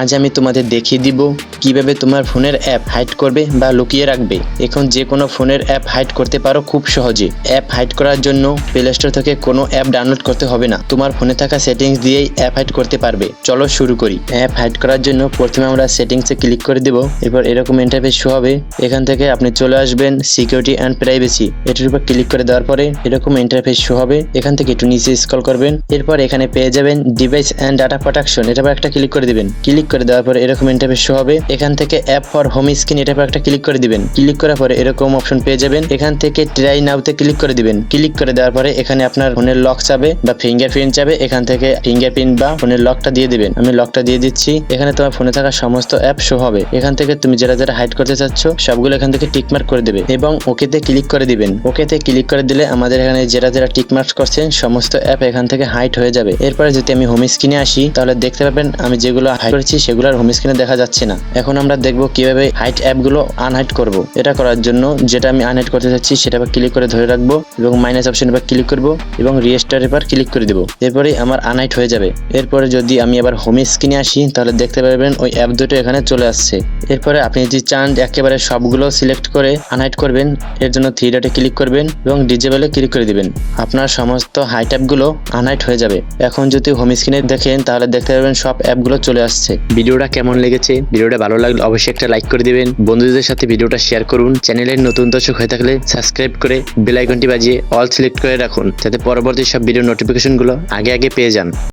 আজ আমি তোমাদের দেখিয়ে দিব কীভাবে তোমার ফোনের অ্যাপ হাইড করবে বা লুকিয়ে রাখবে। এখন যে কোনো ফোনের অ্যাপ হাইড করতে পারো খুব সহজে। অ্যাপ হাইড করার জন্য প্লে স্টোর থেকে কোনো অ্যাপ ডাউনলোড করতে হবে না। তোমার ফোনে থাকা সেটিংস দিয়েই অ্যাপ হাইড করতে পারবে। চলো শুরু করি। অ্যাপ হাইড করার জন্য প্রথমে আমরা সেটিংসে ক্লিক করে দেব। এরপর এরকম ইন্টারফেস শো হবে। এখান থেকে আপনি চলে আসবেন সিকিউরিটি অ্যান্ড প্রাইভেসি এটার উপর ক্লিক করে দেওয়ার পরে এরকম ইন্টারফেস শো হবে। এখান থেকে একটু নিচে স্ক্রল করবেন। এরপর এখানে পেয়ে যাবেন ডিভাইস অ্যান্ড ডাটা প্রোটেকশন উপর একটা ক্লিক করে দিবেন। ক্লিক করে দেওয়ার পরে এরকম ইন্টারফেস হবে। এখান থেকে অ্যাপ ফর হোম স্ক্রিন উপর একটা ক্লিক করে দিবেন। ক্লিক করার পরে এরকম অপশন পেয়ে যাবেন। এখান থেকে ট্রাই নাওতে ক্লিক করে দিবেন। ক্লিক করে দেওয়ার পরে এখানে আপনার ফোনের লক চাবে বা ফিঙ্গারপ্রিন্ট চাবে। এখান থেকে ফিঙ্গারপ্রিন্ট বা ফোনের লকটা দিয়ে দিবেন। আমি লকটা দিয়ে দিচ্ছি। এখানে তোমার ফোনে থাকা সমস্ত অ্যাপ শো হবে। এখান থেকে তুমি যারা যারা হাইড করতে চাচ্ছ, সবগুলো এখান থেকে টিকমার্ক করে দেবে এবং ওকেতে ক্লিক করে দিবেন। ওকেতে ক্লিক করে দিলে আমাদের এখানে যারা যারা টিকমার্ক করছেন, সমস্ত অ্যাপ এখান থেকে হাইড হয়ে যাবে। এরপরে যদি আমি হোম স্ক্রিনে আসি, তাহলে দেখতে পাবেন আমি যেগুলো হাইড করেছি সেগুলো আর হোম স্ক্রিনে দেখা যাচ্ছে না। এখন আমরা দেখব কীভাবে হাইট অ্যাপগুলো আনহাইট করব। এটা করার জন্য যেটা আমি আনহাইট করতে চাচ্ছি সেটা ক্লিক করে ধরে রাখব এবং মাইনাস অপশন এবার ক্লিক করব এবং রিস্টার এবার ক্লিক করে দেবো। এরপরে আমার আনহাইট হয়ে যাবে। এরপরে যদি আমি আবার হোম স্ক্রিনে আসি, তাহলে দেখতে পারবেন ওই অ্যাপ দুটো এখানে চলে আসছে। এরপরে আপনি যদি চান একেবারে সবগুলো সিলেক্ট করে আনহাইড করবেন, এর জন্য থ্রি ডটে ক্লিক করবেন এবং ডিজেবলে ক্লিক করে দিবেন। আপনার সমস্ত হাইট অ্যাপগুলো আনহাইড হয়ে যাবে। এখন যদি হোম স্ক্রিনে দেখেন, তাহলে দেখতে পারবেন সব অ্যাপগুলো চলে আসছে। ভিডিওটা কেমন লেগেছে? ভিডিওটা ভালো লাগলে অবশ্যই একটা লাইক করে দিবেন। বন্ধুদের সাথে ভিডিওটা শেয়ার করুন। চ্যানেলের নতুন দর্শক হয়ে থাকলে সাবস্ক্রাইব করে বেল আইকনটি বাজিয়ে অল সিলেক্ট করে রাখুন, যাতে পরবর্তী সব ভিডিও নোটিফিকেশনগুলো আগে আগে পেয়ে যান।